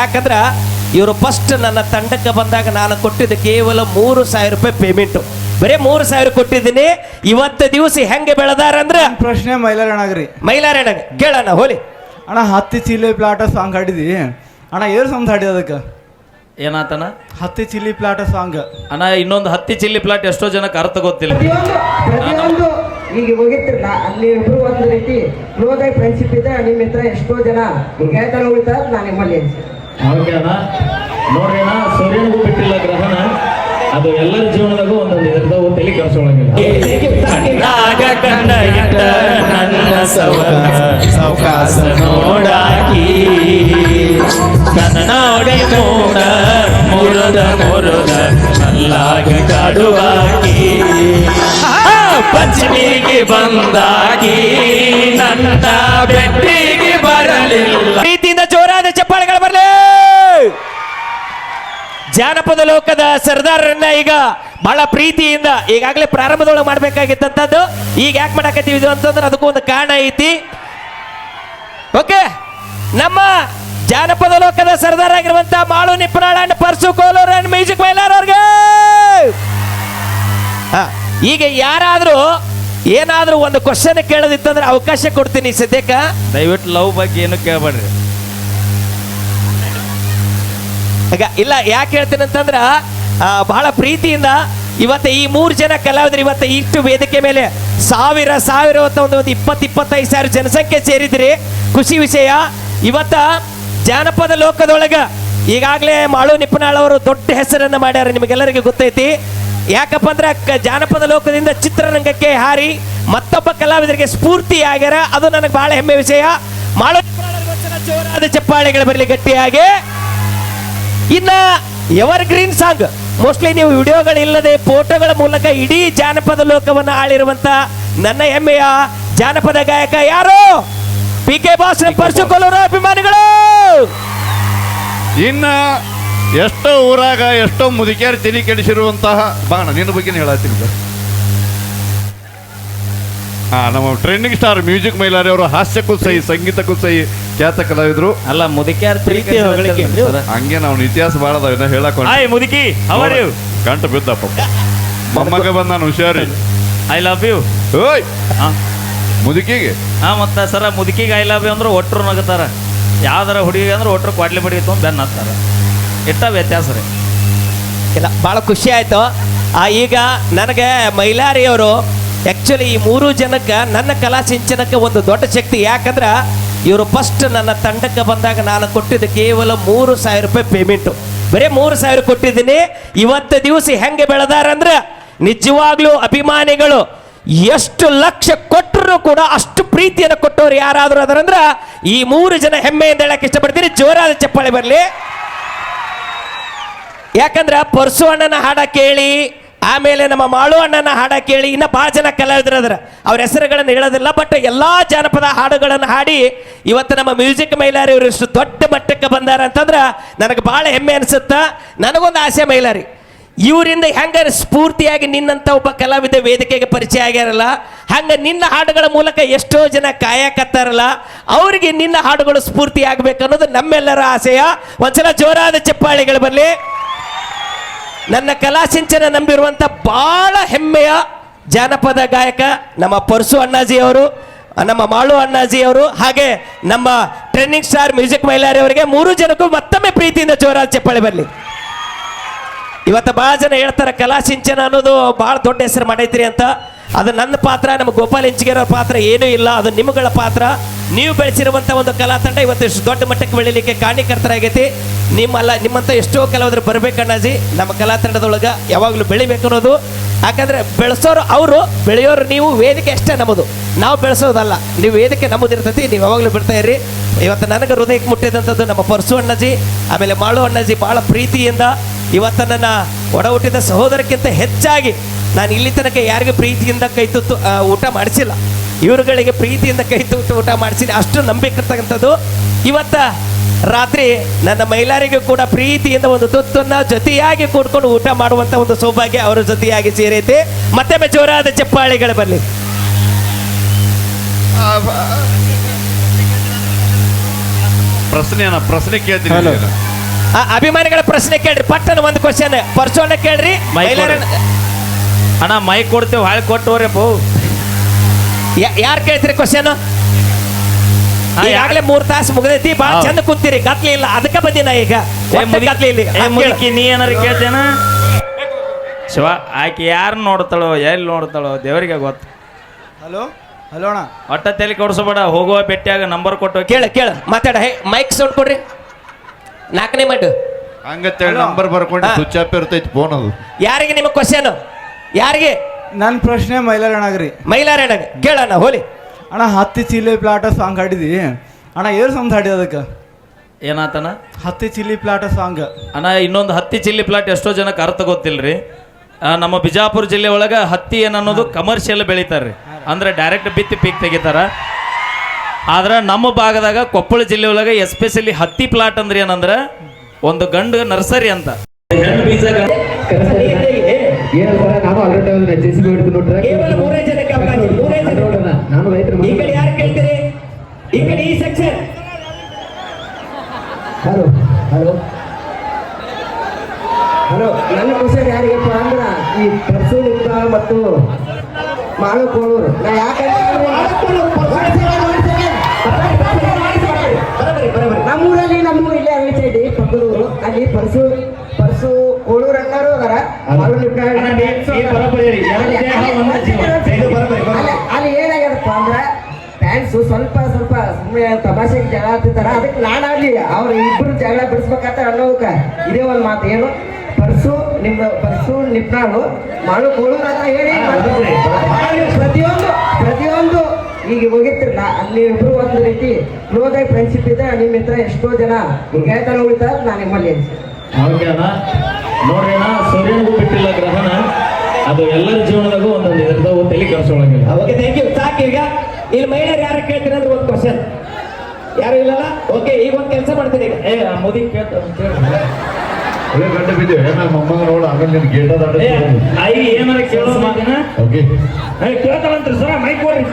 ಯಾಕಂದ್ರ ಇವರು ಫಸ್ಟ್ ನನ್ನ ತಂಡಕ್ಕೆ ಬಂದಾಗ ನಾನು ಕೊಟ್ಟಿದ್ದ ಕೇವಲ ಮೂರು ಸಾವಿರ ರೂಪಾಯಿ ಪೇಮೆಂಟು ಬರೀ ಮೂರು ಸಾವಿರ ಕೊಟ್ಟಿದ್ದೀನಿ ಇವತ್ತು ದಿವಸ ಹೆಂಗೆ ಬೆಳೆದಾರಂದ್ರ ಪ್ರಶ್ನೆ ಮೈಲಾರಣ್ಣಗ್ರಿ ಮೈಲಾರಣ್ಣಗೆ. ಕೇಳೋಣ ಹೋಲಿ. ಅಣ್ಣ ಹತ್ತಿ ಚಿಲ್ಲಿ ಪ್ಲಾಟ ಸಾಂಗ್ ಹಾಡಿದಿ. ಅಣ್ಣ ಏನು ಸಾಂಗ್ ಹಾಡಿ ಅದಕ್ಕೆ? ಏನಾತನ ಹತ್ತಿ ಚಿಲ್ಲಿ ಪ್ಲಾಟ ಸಾಂಗ್ ಅಣ್ಣ ಇನ್ನೊಂದು ಹತ್ತಿ ಚಿಲ್ಲಿ ಪ್ಲಾಟ್ ಎಷ್ಟೋ ಜನಕ್ಕೆ ಅರ್ಥ ಗೊತ್ತಿಲ್ಲ. ಪ್ರತಿಯೊಂದು ಈಗ ಹೋಗಿರ್ತಿರಲ್ಲ ಅಲ್ಲಿ ಇಬ್ರು ಒಂದು ರೀತಿ ಕ್ಲೋಸ್ ಆಗಿ ಫ್ರೆಂಡ್ಶಿಪ್ ಇದೆ. ನಿಮ್ಮ ಹತ್ರ ಎಷ್ಟೋ ಜನ ಈಗ ಗೆಳೆತನ ಉಳಿತಾರ ನಾನು ನಿಮ್ಮಲ್ಲಿ ಎನ್ಸಿದೆ ಓಕೆ ಅಣ್ಣ ನೋಡ್ರಿ ಸೂರ್ಯನಿಗೂ ಬಿಟ್ಟಿಲ್ಲ ಗ್ರಹಣ ಅದು ಎಲ್ಲರ ಜೀವನದಾಗೂ ಒಂದೊಂದು ಇದ್ರದಾವು ತಲೆ ಇಟ್ಟ ನನ್ನ ಸಾವ್ಕಾಸ ನೋಡಾಕಿ. ಕನ್ನಡಿ ನೋಡ ಮುರುದ ಮುರುದ ನಲ್ಲಾಗ ಕಾಡುವಾಕಿ. ಪಂಚಮಿಗೆ ಬಂದಾಗಿ ನನ್ನ ಬೆಟ್ಟಿಗೆ ಜಾನಪದ ಲೋಕದ ಸರ್ದಾರರನ್ನ ಈಗ ಬಹಳ ಪ್ರೀತಿಯಿಂದ ಈಗಾಗಲೇ ಪ್ರಾರಂಭದೊಳಗೆ ಮಾಡ್ಬೇಕಾಗಿತ್ತಂತದ್ದು. ಈಗ ಯಾಕೆ ಮಾಡಕತ್ತೀವಿ ಅಂತಂದ್ರೆ ಅದಕ್ಕೂ ಒಂದು ಕಾರಣ ಐತಿ. ಓಕೆ ನಮ್ಮ ಜಾನಪದ ಲೋಕದ ಸರ್ದಾರ್ ಆಗಿರುವಂತ Malu Nippanal and Parsu Kolur and music Mailar ಅವ್ರಿಗೆ! ಈಗ ಯಾರಾದ್ರೂ ಏನಾದ್ರೂ ಒಂದು ಕ್ವಶನ್ ಕೇಳೋದಿತ್ತಂದ್ರೆ ಅವಕಾಶ ಕೊಡ್ತೀನಿ ಸದ್ಯಕ್ಕೆ. ದಯವಿಟ್ಟು ಲವ್ ಬಗ್ಗೆ ಏನು ಕೇಳಬೇಡ್ರಿ. ಇಲ್ಲ, ಯಾಕೆ ಹೇಳ್ತೇನೆ ಅಂತಂದ್ರ ಬಹಳ ಪ್ರೀತಿಯಿಂದ ಇವತ್ತು ಈ ಮೂರು ಜನ ಕಲಾವಿದರು ಇವತ್ತು ಇಷ್ಟು ವೇದಿಕೆ ಮೇಲೆ ಸಾವಿರ ಸಾವಿರ ಒಂದು ಒಂದು ಇಪ್ಪತ್ತು, ಇಪ್ಪತ್ತೈದು ಸಾವಿರ ಜನಸಂಖ್ಯೆ ಸೇರಿದ್ರಿ. ಖುಷಿ ವಿಷಯ. ಇವತ್ತ ಜಾನಪದ ಲೋಕದೊಳಗ ಈಗಾಗಲೇ ಮಾಳು ನಿಪ್ಪನಾಳ್ ಅವರು ದೊಡ್ಡ ಹೆಸರನ್ನ ಮಾಡ್ಯಾರ, ನಿಮಗೆಲ್ಲರಿಗೂ ಗೊತ್ತೈತಿ. ಯಾಕಪ್ಪ ಅಂದ್ರೆ ಜಾನಪದ ಲೋಕದಿಂದ ಚಿತ್ರರಂಗಕ್ಕೆ ಹಾರಿ ಮತ್ತೊಬ್ಬ ಕಲಾವಿದರಿಗೆ ಸ್ಫೂರ್ತಿ ಆಗ್ಯಾರ. ಅದು ನನಗೆ ಬಹಳ ಹೆಮ್ಮೆ ವಿಷಯ. ಮಾಳು ಅವ್ರಿಗೋಸ್ಕರ ಜೋರಾದ ಚಪ್ಪಾಳೆಗಳು ಬರಲಿ ಗಟ್ಟಿಯಾಗಿ. ಇನ್ನ ಎವರ್ ಗ್ರೀನ್ ಸಾಂಗ್ ಮೋಸ್ಟ್ಲಿ ನೀವು ವಿಡಿಯೋಗಳಿಲ್ಲದೆ ಫೋಟೋಗಳ ಮೂಲಕ ಇಡೀ ಜಾನಪದ ಲೋಕವನ್ನು ಆಳಿರುವಂತ ನನ್ನ ಹೆಮ್ಮೆಯ ಜಾನಪದ ಗಾಯಕ ಯಾರು? ಪಿ ಕೆ ಬಾಸ್ ಪರ್ಸುಕೊಲ್ಲೂರು ಅಭಿಮಾನಿಗಳು! ಇನ್ನ ಎಷ್ಟೋ ಊರಾಗ ಎಷ್ಟೋ ಮುದುಕಿಯರು ತಿಳಿ ಕೆಡಿಸಿರುವಂತಹ ಬಾಣ. ನಿನ್ನ ಬಗ್ಗೆ ಹೇಳತ್ತೀನಿ ಸರ್. ಹಾ ನಮ್ಮ ಟ್ರೆಂಡಿಂಗ್ ಸ್ಟಾರ್ ಮ್ಯೂಸಿಕ್ ಮೈಲಾರಿ ಅವರು ಹಾಸ್ಯಕ್ಕೂ ಸಹಿ ಸಂಗೀತಕ್ಕೂ ಸೈ ಖ್ಯಾತ ಕಲಾವಿದ್ರು ಅಲ್ಲ ಮುದುಕ್ಯಾರ ಪ್ರೀತಿ ಹೊಗಳಿಕೆ. ಹಂಗೆ ನಾವು ಇತಿಹಾಸ ಭಾಳ ಅದಾವ ಇನ್ನ ಹೇಳಕ್ ಹಾಯ್ ಮುದುಕಿ ಆರ್ ಯು ಗಂಟ ಬಿದ್ದಪ್ಪ. ಮೊಮ್ಮಗ ಬಂದ ನಾನು ಹುಷಾರಿ. ಐ ಲವ್ ಯು ಓಯ್! ಮುದುಕಿಗೆ? ಹಾ ಮತ್ತೆ ಸರ ಮುದುಕಿಗೆ ಐ ಲವ್ ಯು ಅಂದ್ರೆ ಒಟ್ಟರು ನಗತಾರ. ಯಾವ್ದಾರ ಹುಡುಗಿಗೆ ಅಂದ್ರೆ ಒಟ್ಟರು ಕ್ವಾಡ್ಲಿ ಬಡಿ ತೊಗೊಂಡು ಬೆನ್ನ ಹತ್ತಾರ ಇಟ್ಟ ವ್ಯತ್ಯಾಸ ರೀ. ಇಲ್ಲ ಭಾಳ ಖುಷಿ ಆಯ್ತು. ಆ, ಈಗ ನನಗೆ ಮೈಲಾರಿಯವರು ಆ್ಯಕ್ಚುಲಿ ಈ ಮೂರು ಜನಕ್ಕೆ ನನ್ನ ಕಲಾ ಸಿಂಚನಕ್ಕೆ ಒಂದು ದೊಡ್ಡ ಶಕ್ತಿ. ಯಾಕಂದ್ರೆ ಇವರು ಫಸ್ಟ್ ನನ್ನ ತಂಡಕ್ಕೆ ಬಂದಾಗ ನಾನು ಕೊಟ್ಟಿದ್ದು ಕೇವಲ ಮೂರು ಸಾವಿರ ರೂಪಾಯಿ ಪೇಮೆಂಟು ಬರೀ ಮೂರು ಸಾವಿರ ಕೊಟ್ಟಿದ್ದೀನಿ. ಇವತ್ತು ದಿವಸ ಹೆಂಗೆ ಬೆಳೆದಾರಂದ್ರೆ ನಿಜವಾಗ್ಲೂ ಅಭಿಮಾನಿಗಳು ಎಷ್ಟು ಲಕ್ಷ ಕೊಟ್ಟರು ಕೂಡ ಅಷ್ಟು ಪ್ರೀತಿಯನ್ನು ಕೊಟ್ಟವ್ರು ಯಾರಾದರೂ ಅದರಂದ್ರೆ ಈ ಮೂರು ಜನ ಹೆಮ್ಮೆಯಿಂದ ಹೇಳಕ್ಕೆ ಇಷ್ಟಪಡ್ತೀನಿ. ಜೋರಾದ ಚಪ್ಪಾಳೆ ಬರಲಿ. ಯಾಕಂದ್ರೆ ಪರಸು ಅಣ್ಣನ ಹಾಡ ಕೇಳಿ ಆಮೇಲೆ ನಮ್ಮ ಮಾಳು ಅಣ್ಣನ ಹಾಡ ಕೇಳಿ ಇನ್ನ ಭಾಳ ಜನ ಕಲಾವಿದ್ರದ್ರ. ಅವ್ರ ಹೆಸರುಗಳನ್ನು ಹೇಳೋದಿಲ್ಲ ಬಟ್ ಎಲ್ಲಾ ಜಾನಪದ ಹಾಡುಗಳನ್ನು ಹಾಡಿ ಇವತ್ತು ನಮ್ಮ ಮ್ಯೂಸಿಕ್ ಮೈಲಾರಿ ಇವರು ಇಷ್ಟು ದೊಡ್ಡ ಮಟ್ಟಕ್ಕೆ ಬಂದಾರ ಅಂತಂದ್ರೆ ನನಗೆ ಭಾಳ ಹೆಮ್ಮೆ ಅನ್ಸುತ್ತ. ನನಗೊಂದು ಆಸೆ ಮೈಲಾರಿ, ಇವರಿಂದ ಹೆಂಗ ಸ್ಫೂರ್ತಿಯಾಗಿ ನಿನ್ನಂತ ಒಬ್ಬ ಕಲಾವಿದ ವೇದಿಕೆಗೆ ಪರಿಚಯ ಆಗ್ಯಾರಲ್ಲ, ಹಂಗ ನಿನ್ನ ಹಾಡುಗಳ ಮೂಲಕ ಎಷ್ಟೋ ಜನ ಕಾಯಕತ್ತಾರಲ್ಲ, ಅವರಿಗೆ ನಿನ್ನ ಹಾಡುಗಳು ಸ್ಫೂರ್ತಿ ಆಗ್ಬೇಕು ಅನ್ನೋದು ನಮ್ಮೆಲ್ಲರ ಆಸೆಯ. ಒಂದ್ಸಲ ಜೋರಾದ ಚಪ್ಪಾಳಿಗಳು ಬರಲಿ. ನನ್ನ ಕಲಾಸಿಂಚನ ನಂಬಿರುವಂಥ ಭಾಳ ಹೆಮ್ಮೆಯ ಜಾನಪದ ಗಾಯಕ ನಮ್ಮ ಪರಸು ಅಣ್ಣಾಜಿ ಅವರು ನಮ್ಮ ಮಾಳು ಅಣ್ಣಾಜಿ ಅವರು ಹಾಗೆ ನಮ್ಮ ಟ್ರೆಂಡಿಂಗ್ ಸ್ಟಾರ್ ಮ್ಯೂಸಿಕ್ ಮೈಲಾರಿ ಅವರಿಗೆ ಮೂರು ಜನಕ್ಕೂ ಮತ್ತೊಮ್ಮೆ ಪ್ರೀತಿಯಿಂದ ಜೋರಾದ ಚಪ್ಪಾಳೆ ಬರಲಿ. ಇವತ್ತು ಭಾಳ ಜನ ಹೇಳ್ತಾರೆ, ಕಲಾ ಸಿಂಚನ ಅನ್ನೋದು ಭಾಳ ದೊಡ್ಡ ಹೆಸರು ಮಾಡೈತ್ರಿ ಅಂತ. ಅದು ನನ್ನ ಪಾತ್ರ, ನಮ್ಮ ಗೋಪಾಲ್ ಇಂಚಿಗೇರ ಪಾತ್ರ ಏನೂ ಇಲ್ಲ, ಅದು ನಿಮ್ಮಗಳ ಪಾತ್ರ. ನೀವು ಬೆಳೆಸಿರುವಂಥ ಒಂದು ಕಲಾ ತಂಡ ಇವತ್ತು ದೊಡ್ಡ ಮಟ್ಟಕ್ಕೆ ಬೆಳೀಲಿಕ್ಕೆ ಕಾರಣೀಕರ್ತರಾಗೈತಿ. ನಿಮ್ಮಲ್ಲ, ನಿಮ್ಮಂತ ಎಷ್ಟೋ ಕಲಾವಿದ್ರು ಬರಬೇಕಣ್ಣಾಜಿ ನಮ್ಮ ಕಲಾ ತಂಡದೊಳಗೆ ಯಾವಾಗಲೂ ಬೆಳಿಬೇಕು ಅನ್ನೋದು. ಯಾಕಂದ್ರೆ ಬೆಳೆಸೋರು ಅವರು, ಬೆಳೆಯೋರು ನೀವು, ವೇದಿಕೆ ಅಷ್ಟೇ ನಮ್ಮದು. ನಾವು ಬೆಳೆಸೋದಲ್ಲ, ನೀವು ವೇದಿಕೆ ನಮ್ಮದು ಇರ್ತೈತಿ, ನೀವು ಯಾವಾಗಲೂ ಬಿಡ್ತಾ ಇರಿ ಇವತ್ತು ನನಗೆ ಹೃದಯಕ್ಕೆ ಮುಟ್ಟಿದಂಥದ್ದು ನಮ್ಮ ಪರ್ಸು ಅಣ್ಣಾಜಿ, ಆಮೇಲೆ ಮಾಳು ಅಣ್ಣಾಜಿ ಭಾಳ ಪ್ರೀತಿಯಿಂದ ಇವತ್ತು ನನ್ನ ಒಡ ಹುಟ್ಟಿದ ಸಹೋದರಕ್ಕಿಂತ ಹೆಚ್ಚಾಗಿ ನಾನು ಇಲ್ಲಿ ತನಕ ಯಾರಿಗೂ ಪ್ರೀತಿಯಿಂದ ಕೈ ತುತ್ತು ಊಟ ಮಾಡಿಸಿಲ್ಲ. ಇವರುಗಳಿಗೆ ಪ್ರೀತಿಯಿಂದ ಕೈ ತುತ್ತು ಊಟ ಮಾಡಿಸಿಲ್ಲ. ಅಷ್ಟು ನಂಬಿಕಿರ್ತಕ್ಕಂಥದ್ದು ಇವತ್ತ ರಾತ್ರಿ ನನ್ನ ಮಹಿಳೆಯರಿಗೂ ಕೂಡ ಪ್ರೀತಿಯಿಂದ ಒಂದು ತುತ್ತನ್ನ ಜೊತೆಯಾಗಿ ಕೂಡ್ಕೊಂಡು ಊಟ ಮಾಡುವಂತ ಒಂದು ಸೌಭಾಗ್ಯ ಅವರ ಜೊತೆಯಾಗಿ ಸೇರೈತೆ. ಮತ್ತೆ ಜೋರಾದ ಚಪ್ಪಾಳಿಗಳು ಬರಲಿ ಪ್ರಶ್ನೆ ಪ್ರಶ್ನೆ ಕೇಳ್ತೀನಿ ಅಭಿಮಾನಿಗಳ ಪ್ರಶ್ನೆ ಕೇಳ್ರಿ ಪಟ್ಟನ ಒಂದು ಕ್ವಶನ್ ಪರ್ಸೋಣ ಕೇಳ್ರಿ. ಅಣ್ಣ ಮೈ ಕೊಡ್ತೇವೆ ಹಾಳು ಬೋ ಯಾರು ಕೇಳ್ತೀರಿ ಕ್ವಶನ್ ಈಗಾಗಲೇ ಮೂರ್ ತಾಸು ಮುಗಿದೈತಿ ಬಾ. ಚಂದ ಕುಂತೀರಿ ಗತ್ಲಿ ಇಲ್ಲ ಅದಕ್ಕೆ ಬಂದಿನ ಈಗ. ಗತ್ಲಿ ಇಲ್ಲಿ. ಮುದುಕಿ ನೀ ಏನಾರ ಕೇಳ್ತೇನ? ಶಿವ ಆಕಿ ಯಾರು ನೋಡ್ತಾಳೋ ಎಲ್ಲಿ ನೋಡ್ತಾಳೋ ದೇವರಿಗೆ ಗೊತ್ತು. ಹಲೋ? ಹಲೋ ಅಣ್ಣ. ಒಟ್ಟ ತಲೆ ಕೊಡ್ಸಬೇಡ ಹೋಗುವ ಬೆಟ್ಟಿಯಾಗ ನಂಬರ್ ಕೊಟ್ಟು ಕೇಳ ಕೇಳ. ಮಾತಾಡ ಹೇ ಮೈಕ್ ಸೌಂಡ್ ಕೊಡ್ರಿ. ನಾಲ್ಕನೇ ಮಡ್ಡು ಹಂಗತ್ತೇಳಿ. ನಂಬರ್ ಬರ್ಕೊಂಡು ಹಾ. ಸ್ವಿಚ್ ಆಫ್ ಇರ್ತೈತಿ ಫೋನ್ ಅದು. ಯಾರಿಗೆ ನಿಮ್ಮ ಕ್ವಶನ್ ಯಾರಿಗೆ? ನನ್ನ ಪ್ರಶ್ನೆ ಮೈಲಾರಣ್ಣಗ್ರಿ ಮೈಲಾರಣ್ಣ ಕೇಳಣ್ಣ ಹೋಲಿ. ಅಣ್ಣ ಹತ್ತಿ ಚಿಲ್ಲಿ ಪ್ಲಾಟ ಸಾಂಗ್ ಹಾಡಿದಿ. ಅಣ್ಣ ಏನು ಸಂದ್ ಹಾಡಿ ಅದಕ್ಕೆ? ಏನಾತನ ಹತ್ತಿ ಚಿಲ್ಲಿ ಪ್ಲಾಟ ಸಾಂಗ್ ಅಣ್ಣ ಇನ್ನೊಂದು ಹತ್ತಿ ಚಿಲ್ಲಿ ಪ್ಲಾಟ್ ಎಷ್ಟೋ ಜನಕ್ಕೆ ಅರ್ಥ ಗೊತ್ತಿಲ್ರಿ. ಆ, ನಮ್ಮ ಬಿಜಾಪುರ ಜಿಲ್ಲೆ ಒಳಗೆ ಹತ್ತಿ ಏನನ್ನೋದು ಕಮರ್ಷಿಯಲ್ ಬೆಳಿತಾರ್ರಿ. ಅಂದ್ರೆ ಡೈರೆಕ್ಟ್ ಬಿತ್ತಿ ಪೀಕ್ ತೆಗಿತಾರ. ಆದ್ರೆ ನಮ್ಮ ಭಾಗದಾಗ ಕೊಪ್ಪಳ ಜಿಲ್ಲೆ ಒಳಗೆ ಎಸ್ಪೆಷಲಿ ಹತ್ತಿ ಪ್ಲಾಟ್ ಅಂದ್ರೆ ಏನಂದ್ರೆ ಒಂದು ಗಂಡು ನರ್ಸರಿ ಅಂತ. ಬೀಜ ಕೇವಲ ಮೂರೇ ಜನಕ್ಕೆ ಅವಕಾಶ, ಮೂರೇ ಜನ. ನಾನು ರೈತರ ಈ ಕಡೆ ಯಾರು ಕೇಳ್ತೀರಿ? ಈ ಕಡೆ ಈ ಸೆಕ್ಷನ್ ಹಲೋ ಹಲೋ. ಹಲೋ ನನ್ನ ಕ್ವಶನ್ ಯಾರಿಗಪ್ಪ ಅಂದ್ರ ಈ ಪರ್ಸೂಲಿಂದ ಮತ್ತು ಮಾಳು ಕೋಳೂರು ನಾ ಯಾಕಂದ್ರೆ ಫ್ಯಾನ್ಸು ಸ್ವಲ್ಪ ಸ್ವಲ್ಪ ಸುಮ್ಮನೆ ತಮಾಷೆಗೆ ಜಗಳ ಆಗ್ತಿರ್ತಾರ ಅದಕ್ಕೆ ನಾನು ಆಗಲಿ ಅವ್ರ ಇಬ್ರು ಜಗಳ ಬಿಡಿಸ್ಬೇಕಂತ ಅನ್ನೋಕ ಇದೇ ಒಂದು ಮಾತು. ಏನು? ಪರ್ಸು ನಿಮ್ಮ ಪರ್ಸು ನಿಪ್ನಾಳು ಮಾಡು ಕೋಳು ಅಂತ ಹೇಳಿ. ಪ್ರತಿಯೊಂದು ಪ್ರತಿಯೊಂದು ಈಗ ಹೋಗಿರ್ತಿರಲ್ಲ ಅಲ್ಲಿ ಇಬ್ರು ಒಂದು ರೀತಿ ಕ್ಲೋಸ್ ಆಗಿ ಫ್ರೆಂಡ್ಶಿಪ್ ಇದೆ. ನಿಮ್ಮ ಹತ್ರ ಎಷ್ಟೋ ಜನ ಗೆಳೆತನ ಉಳಿತಾರೆ ನಾನು ನಿಮ್ಮಲ್ಲಿ ಸೂರ್ಯನಿಗೂ ಬಿಟ್ಟಿಲ್ಲ ಗ್ರಹಣ ಅದು ಎಲ್ಲರ ಜೀವನದಾಗೂ ಒಂದೊಂದು ತಲೆ ಕೆಡ್ಸೋಳಂಗಿಲ್ಲ. ಓಕೆ ಥ್ಯಾಂಕ್ ಯು ಸಾಕು ಈಗ. ಇಲ್ಲಿ ಮಹಿಳೆಯರು ಯಾರು ಕೇಳ್ತೀರ ಅಂದ್ರೆ ಒಂದು ಕ್ವಶನ್ ಯಾರು ಇಲ್ಲಲ್ಲ? ಓಕೆ ಈಗ ಒಂದು ಕೆಲಸ ಮಾಡ್ತೀನಿ ಈಗ. ಏ ಮೋದಿ ಮುದುಕಿ ಕೇಳ್ತ ಗಂಟೆ ಬಿದ್ದೇವೆ ನಮ್ಮ ಮೊಮ್ಮಗ ನೋಡು ಆಮೇಲೆ ನಿನ್ ಗೇಟ ಏ ಐ ಏನಾರ ಕೇಳೋ ಮಾತಿನ? ಓಕೆ ಏ ಕೇಳ್ತಾಳಂತ್ರಿ ಸರ ಮೈಕ್ ಕೊಡ್ರಿ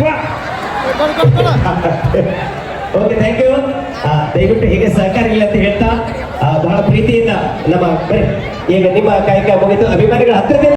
ಓಕೆ ಥ್ಯಾಂಕ್ ಯು ದಯವಿಟ್ಟು ಹೀಗೆ ಸಹಕಾರ ಇಲ್ಲ ಅಂತ ಹೇಳ್ತಾ ಆ, ಬಹಳ ಪ್ರೀತಿಯಿಂದ ನಮ್ಮ ಈಗ ನಿಮ್ಮ ಕಾಯಕ ಮುಗಿತು. ಅಭಿಮಾನಿಗಳ ಹತ್ತಿರದಿಂದ